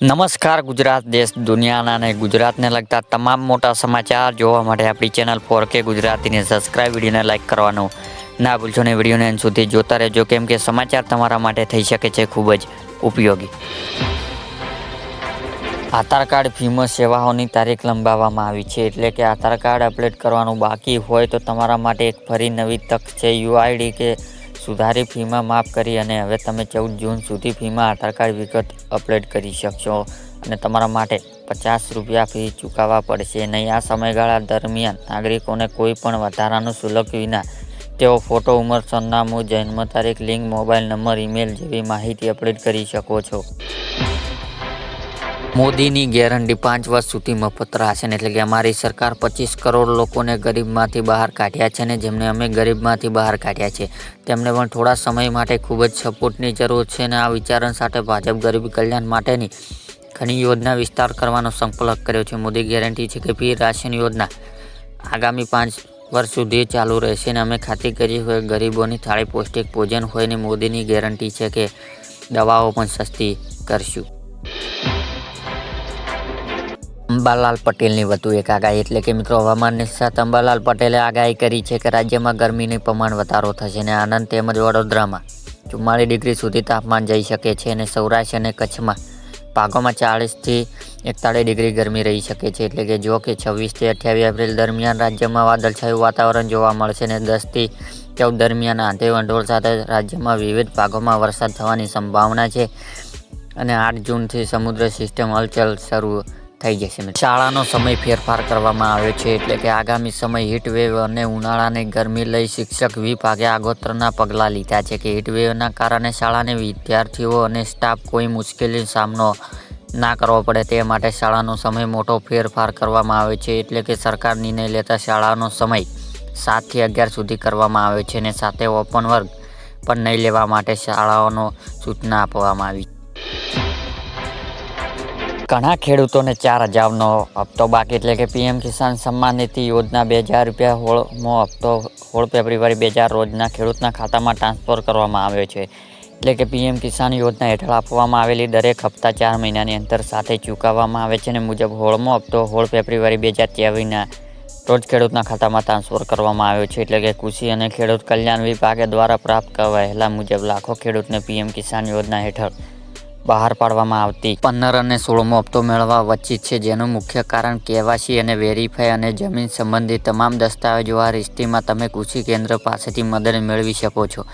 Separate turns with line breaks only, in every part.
નમસ્કાર, ગુજરાત દેશ દુનિયાના અને ગુજરાતને લગતા તમામ મોટા સમાચાર જોવા માટે આપણી ચેનલ ફોર કે ગુજરાતીને સબસ્ક્રાઇબ વિડીયોને લાઇક કરવાનું ના ભૂલશો ને વિડીયોને અંત સુધી જોતા રહેજો, કેમ કે સમાચાર તમારા માટે થઈ શકે છે ખૂબ જ ઉપયોગી. આધાર કાર્ડ ફીમાં સેવાઓની તારીખ લંબાવવામાં આવી છે, એટલે કે આધાર કાર્ડ અપડેટ કરવાનું બાકી હોય તો તમારા માટે એક ફરી નવી તક છે, યુઆઈડી કે સુધારી ફીમાં માફ કરી અને હવે તમે ચૌદ જૂન સુધી ફીમાં આધાર કાર્ડ વિગત અપડેટ કરી શકશો અને તમારા માટે પચાસ રૂપિયા ફી ચૂકવવા પડશે. નહીં આ સમયગાળા દરમિયાન નાગરિકોને કોઈ પણ વધારાનું શુલ્ક વિના તેઓ ફોટો, ઉંમર, સરનામું, જન્મ તારીખ, લિંક, મોબાઈલ નંબર, ઈમેલ જેવી માહિતી અપડેટ કરી શકો છો. મોદીની ગેરંટી પાંચ વર્ષ સુધી મફત ને એટલે કે અમારી સરકાર પચીસ કરોડ લોકોને ગરીબમાંથી બહાર કાઢ્યા છે ને જેમને અમે ગરીબમાંથી બહાર કાઢ્યા છે. તેમને પણ થોડા સમય માટે ખૂબ જ સપોર્ટની જરૂર છે ને આ વિચારણ સાથે ભાજપ ગરીબ કલ્યાણ માટેની ઘણી યોજના વિસ્તાર કરવાનો સંકલ્પ કર્યો છે. મોદી ગેરંટી છે કે ફી રાશન યોજના આગામી પાંચ વર્ષ સુધી ચાલુ રહેશે અને અમે ખાતરી કરી હોય ગરીબોની થાળી પૌષ્ટિક ભોજન હોય ને મોદીની ગેરંટી છે કે દવાઓ પણ સસ્તી કરશું. અંબાલાલ પટેલની વધુ એક આગાહી. એટલે કે મિત્રો હવામાન નિષ્ણાત અંબાલાલ પટેલે આગાહી કરી છે કે રાજ્યમાં ગરમીનું પ્રમાણ વધારો થશે અને આનંદ તેમજ વડોદરામાં ચુમ્માળીસ ડિગ્રી સુધી તાપમાન જઈ શકે છે અને સૌરાષ્ટ્ર અને કચ્છમાં ભાગોમાં ચાળીસથી એકતાળીસ ડિગ્રી ગરમી રહી શકે છે. એટલે કે જો કે છવ્વીસથી અઠ્યાવીસ એપ્રિલ દરમિયાન રાજ્યમાં વાદળછાયું વાતાવરણ જોવા મળશે અને દસથી ચૌદ દરમિયાન આંધે વંઢોળ સાથે રાજ્યમાં વિવિધ ભાગોમાં વરસાદ થવાની સંભાવના છે. અને આઠ જૂનથી સમુદ્ર સિસ્ટમ હલચલ શરૂ થઈ જશે શાળાનો સમય ફેરફાર કરવામાં આવ્યો છે એટલે કે આગામી સમય હીટવેવ અને ઉનાળાની ગરમી લઈ શિક્ષક વિભાગે આગોતરના પગલાં લીધા છે કે હીટવેવના કારણે શાળાને વિદ્યાર્થીઓ અને સ્ટાફ કોઈ મુશ્કેલીનો સામનો ના કરવો પડે. તે માટે શાળાનો સમય મોટો ફેરફાર કરવામાં આવે છે એટલે કે સરકાર નિર્ણય લેતા શાળાનો સમય સાતથી અગિયાર સુધી કરવામાં આવે છે અને સાથે ઓપન વર્ગ પણ નહીં લેવા માટે શાળાઓનો સૂચના આપવામાં આવી ઘણા ખેડૂતોને ચાર હજારનો હપ્તો બાકી એટલે કે પીએમ કિસાન સન્માન નિધિ યોજના બે હજાર રૂપિયા હોળમો હપ્તો હોળ ફેબ્રુઆરી બે હજાર રોજના ખેડૂતના ખાતામાં ટ્રાન્સફર કરવામાં આવ્યો છે. એટલે કે પીએમ કિસાન યોજના હેઠળ આપવામાં આવેલી દરેક હપ્તા ચાર મહિનાની અંતર સાથે ચૂકવવામાં આવે છે અને મુજબ હોળમો હપ્તો હોળ ફેબ્રુઆરી બે હજાર ત્રેવીસના રોજ ખેડૂતના ખાતામાં ટ્રાન્સફર કરવામાં આવ્યો છે. એટલે કે કૃષિ અને ખેડૂત કલ્યાણ વિભાગે દ્વારા પ્રાપ્ત કરાયેલા મુજબ લાખો ખેડૂતને પીએમ કિસાન યોજના હેઠળ બહાર પાડવામાં આવતી. પંદર અને સોળમો હપ્તો મેળવવા વચ્ચે છે, જેનું મુખ્ય કારણ કેવાસી અને વેરીફાઈ અને જમીન સંબંધિત તમામ દસ્તાવેજો આ રિસ્ટીમાં તમે કૃષિ કેન્દ્ર પાસેથી મદદ મેળવી શકો છો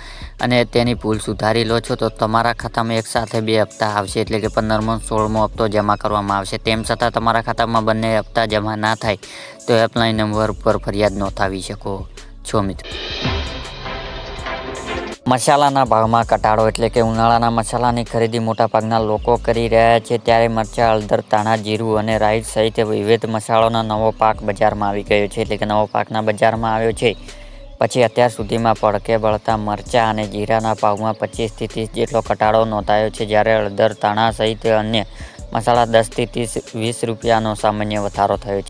અને તેની ભૂલ સુધારી લો છો, તો તમારા ખાતામાં એક સાથે બે હપ્તા આવશે, એટલે કે પંદરમો સોળમો હપ્તો જમા કરવામાં આવશે. તેમ છતાં તમારા ખાતામાં બંને હપ્તા જમા ના થાય, તો હેલ્પલાઇન નંબર ઉપર ફરિયાદ નોંધાવી શકો છો, મિત્રો. મસાલાના ભાવમાં ઘટાડો એટલે કે ઉનાળાના મસાલાની ખરીદી મોટાભાગના લોકો કરી રહ્યા છે. ત્યારે મરચાં, હળદર તાણા જીરું અને રાઈસ સહિત વિવિધ મસાલાનો નવો પાક બજારમાં આવી ગયો છે એટલે કે નવો પાકના બજારમાં આવ્યો છે. પછી અત્યાર સુધીમાં પડકે બળતા મરચાં અને જીરાના ભાવમાં પચીસથી ત્રીસ જેટલો ઘટાડો નોંધાયો છે. જ્યારે હળદર તાણા સહિત અન્ય મસાલા દસથી ત્રીસ વીસ રૂપિયાનો સામાન્ય વધારો થયો છે.